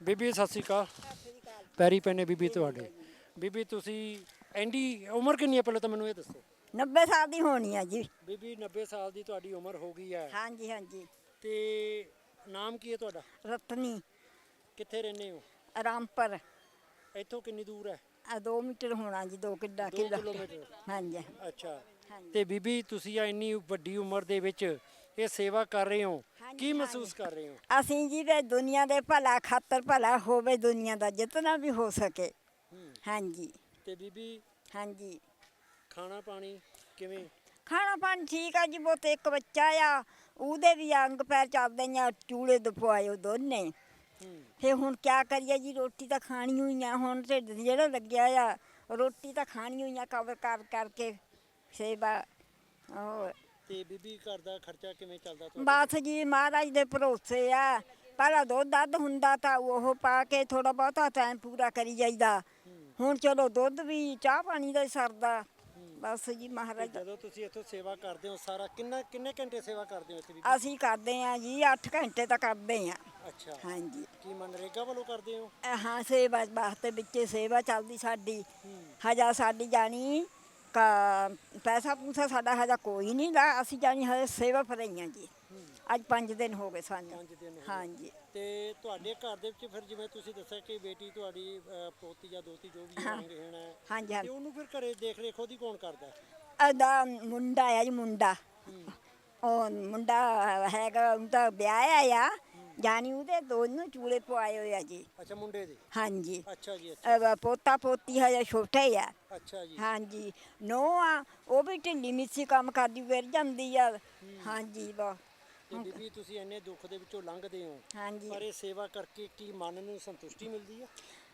ਬੀਬੀ ਸਤਿ ਸ਼੍ਰੀ ਅਕਾਲ। ਪੈਰੀ ਪੈਨੇ ਬੀਬੀ ਤੁਹਾਡੇ। ਬੀਬੀ ਤੁਸੀਂ ਐਂਡੀ ਉਮਰ ਕਿੰਨੀ ਹੈ? ਪਹਿਲਾਂ ਤਾਂ ਮੈਨੂੰ ਇਹ ਦੱਸੋ। 90 ਸਾਲ ਦੀ ਹੋਣੀ ਆ ਜੀ। ਬੀਬੀ 90 ਸਾਲ ਦੀ ਤੁਹਾਡੀ ਉਮਰ ਹੋ ਗਈ ਹੈ। ਹਾਂਜੀ ਹਾਂਜੀ। ਤੇ ਨਾਮ ਕੀ ਹੈ ਤੁਹਾਡਾ? ਰਤਨੀ। ਕਿੱਥੇ ਰਹਿੰਦੇ ਹੋ? ਰਾਮਪਰ। ਇੱਥੋਂ ਕਿੰਨੀ ਦੂਰ ਹੈ? ਆ 2 ਮੀਟਰ ਹੋਣਾ ਜੀ 2 ਕਿੱਡਾ ਦੋ ਕਿੱਡਾ। ਕਿਲੋਮੀਟਰ। ਹਾਂਜੀ। ਅੱਛਾ। ਹਾਂਜੀ। ਤੇ ਬੀਬੀ ਤੁਸੀਂ ਆ ਇੰਨੀ ਵੱਡੀ ਉਮਰ ਦੇ ਵਿੱਚ ਇਹ ਸੇਵਾ ਕਰ ਰਹੇ ਹੋ। ਕੀ ਮਹਿਸੂਸ ਕਰ ਰਹੇ ਹੋ? ਅਸੀਂ ਜੀ ਵੀ ਦੁਨੀਆ ਦੇ ਭਲਾ ਖਾਤਰ ਭਲਾ ਹੋਵੇ ਦੁਨੀਆ ਦਾ ਜਿਤਨਾ ਵੀ ਹੋ ਸਕੇ। ਹੂੰ। ਹਾਂਜੀ। ਤੇ ਬੀਬੀ? ਹਾਂਜੀ। ਖਾਣਾ ਪਾਣੀ ਕਿਵੇਂ? ਖਾਣਾ ਪਾਣੀ ਠੀਕ ਆ ਜੀ ਬਹੁਤ ਇੱਕ ਬੱਚਾ ਆ ਉਹਦੇ ਵੀ ਅੰਗ ਪੈਰ ਚੱਲਦੇ ਆ ਚੂਲੇ ਦਪਵਾਏ ਉਹ ਦੋਨੇ। ਹੂੰ। ਫੇ ਹੁਣ ਕਿਆ ਕਰੀਏ ਜੀ ਰੋਟੀ ਤਾਂ ਖਾਣੀ ਹੋਈ ਆ ਹੁਣ ਢਿੱਡ ਜਿਹੜਾ ਲੱਗਿਆ ਆ ਰੋਟੀ ਤਾਂ ਖਾਣੀ ਹੋਈ ਆ ਕਵਰ ਕਰ ਕਰਕੇ ਸੇਵਾ ਹੋਰ। ਤੇ ਬੀਬੀ ਘਰ ਦਾ ਖਰਚਾ ਕਿਵੇਂ ਚੱਲਦਾ ਤੁਹਾਡਾ? ਬਸ ਜੀ ਮਹਾਰਾਜ ਦੇ ਭਰੋਸੇ ਆ। ਪਹਿਲਾਂ ਦੁੱਧ ਦੱਧ ਹੁੰਦਾ ਤਾਂ ਉਹ ਪਾ ਕੇ ਥੋੜਾ ਬਹੁਤਾ ਟਾਈਮ ਪੂਰਾ ਕਰੀ ਜਾਈਦਾ। ਹੁਣ ਚਲੋ ਦੁੱਧ ਵੀ ਚਾਹ ਪਾਣੀ ਦਾ ਹੀ ਸਰਦਾ। ਬਸ ਜੀ ਮਹਾਰਾਜ। ਦਾ- ਜਦੋਂ ਤੁਸੀਂ ਇੱਥੋਂ ਸੇਵਾ ਕਰਦੇ ਹੋ ਸਾਰਾ ਕਿੰਨਾ ਕਿੰਨੇ ਘੰਟੇ ਸੇਵਾ ਕਰਦੇ ਹੋ ਇੱਥੇ ਬੀਬੀ? ਅਸੀਂ ਕਰਦੇ ਆ ਜੀ 8 ਘੰਟੇ ਤਾਂ ਕਰਦੇ ਆ ਅੱਛਾ। ਹਾਂਜੀ। ਕੀ ਮਨਰੇਗਾ ਵੱਲੋਂ ਕਰਦੇ ਹੋ? ਅਹ ਹਾਂ ਸੇਵਾ ਵਾਸਤੇ ਵਿੱਚੇ ਸੇਵਾ ਚੱਲਦੀ ਸਾਡੀ। ਹਜਾ ਸਾਡੀ ਜਾਣੀ ਕਾ ਪੈਸਾ ਪੂਸਾ ਸਾਡਾ ਹਜਾ ਕੋਈ ਨਹੀਂ ਗਾ ਅਸੀਂ ਜਾਣੀ ਹਜੇ ਸੇਵਾ ਫਰਈਆਂ ਜੀ। ਅੱਜ 5 ਦਿਨ ਹੋ ਗਏ ਸਾਨੂੰ। ਪੰਜ ਦਿਨ ਹੋ ਗਏ। ਹਾਂਜੀ। ਤੇ ਤੁਹਾਡੇ ਘਰ ਦੇ ਵਿੱਚ ਫਿਰ ਜਿਵੇਂ ਤੁਸੀਂ ਦੱਸਿਆ ਕਿ ਬੇਟੀ ਤੁਹਾਡੀ ਪੋਤੀ ਜਾਂ ਦੋਤੀ ਜੋ ਵੀ ਹਾਂ। ਹੋਣਗੇ ਹੈ ਹਾਂਜੀ ਤੇ ਹਾਂਜੀ। ਉਹਨੂੰ ਫਿਰ ਘਰੇ ਦੇਖ ਰੇਖ ਉਹਦੀ ਕੌਣ ਕਰਦਾ? ਅਦਾ ਮੁੰਡਾ ਆ ਜੀ ਮੁੰਡਾ। ਉਹ ਮੁੰਡਾ ਹੈਗਾ ਉਹਦਾ ਵਿਆਹ ਆ। ਜਾਣੀ ਉਹਦੇ ਦੋਨੋਂ ਚੂਲੇ ਪਵਾਏ ਹੋਏ ਆ ਜੀ। ਅੱਛਾ ਮੁੰਡੇ ਦੇ? ਹਾਂਜੀ। ਅੱਛਾ ਜੀ ਅੱਛਾ। ਅਹ ਪੋਤਾ ਪੋਤੀ ਹਜੇ ਛੋਟੇ ਆ। ਅੱਛਾ ਜੀ। ਹਾਂਜੀ। ਨੋ ਆ ਉਹ ਵੀ ਢਿੱਲੀ ਮਿੱਸੀ ਕੰਮ ਕਰਦੀ ਫਿਰ ਜਾਂਦੀ ਆ। ਹਾਂਜੀ ਵਾ ਤੇ ਬੀਬੀ ਤੁਸੀਂ ਇੰਨੇ ਦੁੱਖ ਦੇ ਵਿੱਚੋਂ ਲੰਘਦੇ ਹੋ। ਹਾਂਜੀ। ਪਰ ਇਹ ਸੇਵਾ ਕਰਕੇ ਕੀ ਮਨ ਨੂੰ ਸੰਤੁਸ਼ਟੀ ਮਿਲਦੀ ਹੈ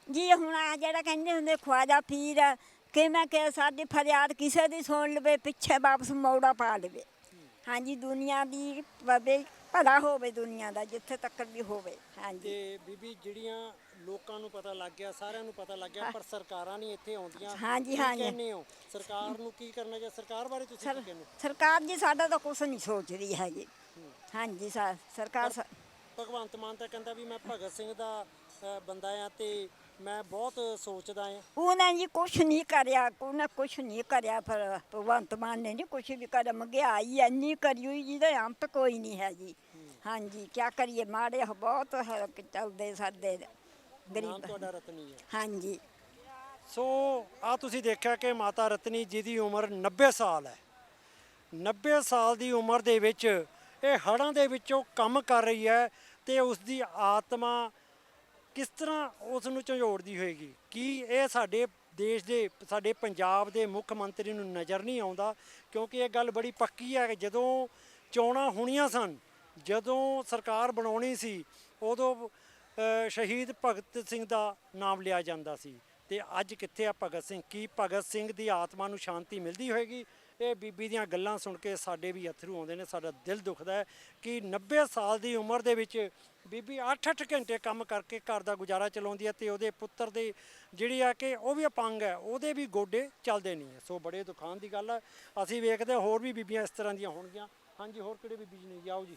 ਜੀ ਹੁਣ ਆ ਜਿਹੜਾ ਕਹਿੰਦੇ ਹੁੰਦੇ ਖਵਾਜਾ ਪੀਰ ਕਿ ਮੈਂ ਕਿ ਸਾਡੀ ਫਰਿਆਦ ਕਿਸੇ ਦੀ ਸੁਣ ਲਵੇ ਪਿੱਛੇ ਵਾਪਸ ਮੌੜਾ ਪਾ ਲਵੇ। ਹਾਂਜੀ ਦੁਨੀਆ ਦੀ ਵਵੇ ਭਲਾ ਹੋਵੇ ਦੁਨੀਆ ਦਾ ਜਿੱਥੇ ਤੱਕ ਵੀ ਹੋਵੇ। ਹਾਂਜੀ। ਤੇ ਬੀਬੀ ਜਿਹੜੀਆਂ ਲੋਕਾਂ ਨੂੰ ਪਤਾ ਲੱਗ ਗਿਆ ਸਾਰਿਆਂ ਨੂੰ ਪਤਾ ਲੱਗ ਗਿਆ ਪਰ ਸਰਕਾਰਾਂ ਨਹੀਂ ਇੱਥੇ ਆਉਂਦੀਆਂ। ਹਾਂਜੀ, ਕੀ ਹਾਂਜੀ। ਕਹਿੰਦੇ ਹੋ? ਸਰਕਾਰ ਨੂੰ ਕੀ ਕਰਨਾ ਚਾਹੀਦਾ ਸਰਕਾਰ ਬਾਰੇ ਤੁਸੀਂ ਕੀ ਕਹਿੰਦੇ ਹੋ? ਸਰਕਾਰ ਜੀ ਸਾਡਾ ਤਾਂ ਕੁਝ ਨਹੀਂ ਸੋਚਦੀ ਹੈਗੀ। ਹਾਂਜੀ ਸਰ ਸਰਕਾਰ ਸਾ- ਭਗਵੰਤ ਮਾਨ ਤਾਂ ਕਹਿੰਦਾ ਵੀ ਮੈਂ ਭਗਤ ਸਿੰਘ ਦਾ ਅ, ਬੰਦਾ ਆ ਤੇ ਮੈਂ ਬਹੁਤ ਸੋਚਦਾ ਆ ਉਹਨਾਂ ਜੀ ਕੁਛ ਨਹੀਂ ਕਰਿਆ ਉਹਨੇ ਕੁਛ ਨਹੀਂ ਕਰਿਆ ਪਰ ਭਗਵੰਤ ਮਾਨ ਨੇ ਨਹੀਂ ਕੁਛ ਵੀ ਕਰਿਆ। ਮਹਿੰਗਾਈ ਇੰਨੀ ਕਰੀ ਹੋਈ ਜਿਹਦਾ ਅੰਤ ਕੋਈ ਨਹੀਂ ਹੈ ਜੀ ਹਾਂਜੀ ਕੀ ਕਰੀਏ ਮਾੜੇ ਬਹੁਤ ਹੈ ਕਿ ਚੱਲਦੇ ਸਾਡੇ ਨਾਮ ਗਰੀਬ ਤੁਹਾਡਾ ਰਤਨੀ ਹੈ। ਹਾਂਜੀ। ਸੋ ਆ ਤੁਸੀਂ ਦੇਖਿਆ ਕਿ ਮਾਤਾ ਰਤਨੀ ਜੀ ਦੀ ਉਮਰ 90 ਸਾਲ ਹੈ। 90 ਸਾਲ ਦੀ ਉਮਰ ਦੇ ਵਿੱਚ ਇਹ ਹੜ੍ਹਾਂ ਦੇ ਵਿੱਚੋਂ ਕੰਮ ਕਰ ਰਹੀ ਹੈ ਤੇ ਉਸ ਦੀ ਆਤਮਾ ਕਿਸ ਤਰ੍ਹਾਂ ਉਸ ਨੂੰ ਝੰਜੋੜਦੀ ਹੋਏਗੀ? ਕੀ ਇਹ ਸਾਡੇ ਦੇਸ਼ ਦੇ ਸਾਡੇ ਪੰਜਾਬ ਦੇ ਮੁੱਖ ਮੰਤਰੀ ਨੂੰ ਨਜ਼ਰ ਨਹੀਂ ਆਉਂਦਾ? ਕਿਉਂਕਿ ਇਹ ਗੱਲ ਬੜੀ ਪੱਕੀ ਹੈ ਕਿ ਜਦੋਂ ਚੋਣਾਂ ਹੋਣੀਆਂ ਸਨ ਜਦੋਂ ਸਰਕਾਰ ਬਣਾਉਣੀ ਸੀ, ਉਦੋਂ ਸ਼ਹੀਦ ਭਗਤ ਸਿੰਘ ਦਾ ਨਾਮ ਲਿਆ ਜਾਂਦਾ ਸੀ। ਤੇ ਅੱਜ ਕਿੱਥੇ ਆ ਭਗਤ ਸਿੰਘ? ਕੀ ਭਗਤ ਸਿੰਘ ਦੀ ਆਤਮਾ ਨੂੰ ਸ਼ਾਂਤੀ ਮਿਲਦੀ ਹੋਏਗੀ? ਇਹ ਬੀਬੀ ਦੀਆਂ ਗੱਲਾਂ ਸੁਣ ਕੇ ਸਾਡੇ ਵੀ ਅਥਰੂ ਆਉਂਦੇ ਨੇ, ਸਾਡਾ ਦਿਲ ਦੁਖਦਾ ਹੈ ਕਿ 90 ਸਾਲ ਦੀ ਉਮਰ ਦੇ ਵਿੱਚ ਬੀਬੀ 8-8 ਘੰਟੇ ਕੰਮ ਕਰਕੇ ਘਰ ਦਾ ਗੁਜ਼ਾਰਾ ਚਲਾਉਂਦੀ ਹੈ ਤੇ ਉਹਦੇ ਪੁੱਤਰ ਦੇ ਜਿਹੜੀ ਆ ਕਿ ਉਹ ਵੀ ਅਪੰਗ ਹੈ, ਉਹਦੇ ਵੀ ਗੋਡੇ ਚੱਲਦੇ ਨਹੀਂ ਹੈ। ਸੋ ਬੜੇ ਦੁਖਾਂ ਦੀ ਗੱਲ ਹੈ। ਅਸੀਂ ਵੇਖਦੇ ਹਾਂ, ਹੋਰ ਵੀ ਬੀਬੀਆਂ ਇਸ ਤਰ੍ਹਾਂ ਦੀਆਂ ਹੋਣਗੀਆਂ। ਹਾਂਜੀ, ਹੋਰ ਕਿਹੜੇ ਬੀਬੀ ਜੀ ਨੇ? ਜੀ ਜੀ।